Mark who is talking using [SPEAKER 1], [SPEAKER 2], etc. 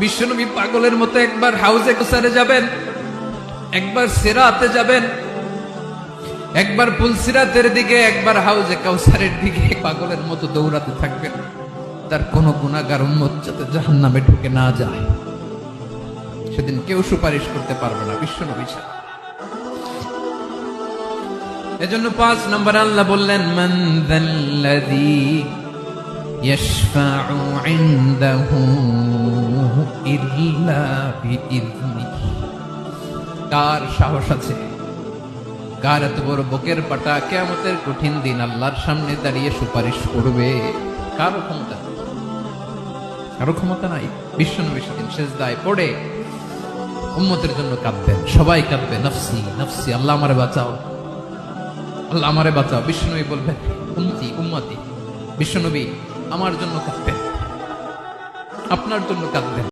[SPEAKER 1] বিশ্বনবী পাগলের মতো একবার হাউজে কুসারে যাবেন, একবার সেরাতে যাবেন, একবার পুলসিরাতের দিকে, একবার হাউজে কাউসারের দিকে পাগলের মতো দৌড়াতে থাকবেন। তার কোনো গুণাগার উম্মত যাতে জাহান নামে ঢুকে না যায়। সেদিন কেউ সুপারিশ করতে পারবে না বিশ্বনবী ছাড়া। এজন্য পাঁচ নম্বর আল্লাহ বললেন, মান যাল্লাযী ইয়াশফাউ কার সাহস আছে? কার এত বড় পাটা? কেয়ামতের কঠিন দিন আল্লাহর সামনে দাঁড়িয়ে সুপারিশ করবে। কারও ক্ষমতা কারও ক্ষমতা নাই। বিশ্বনবী সেদিন শেষদায় পড়ে উম্মতের জন্য কাঁদবেন। সবাই কাঁদবে, নফসি নফসি, আল্লাহ আমারে বাঁচাও। আল্লাহ আমারে বাঁচাও। বিশ্বনবী বলবেন, উম্মতি উম্মতি, বিশ্বনবী আমার জন্য কাঁদবেন। আপনার জন্য কাঁদবেন।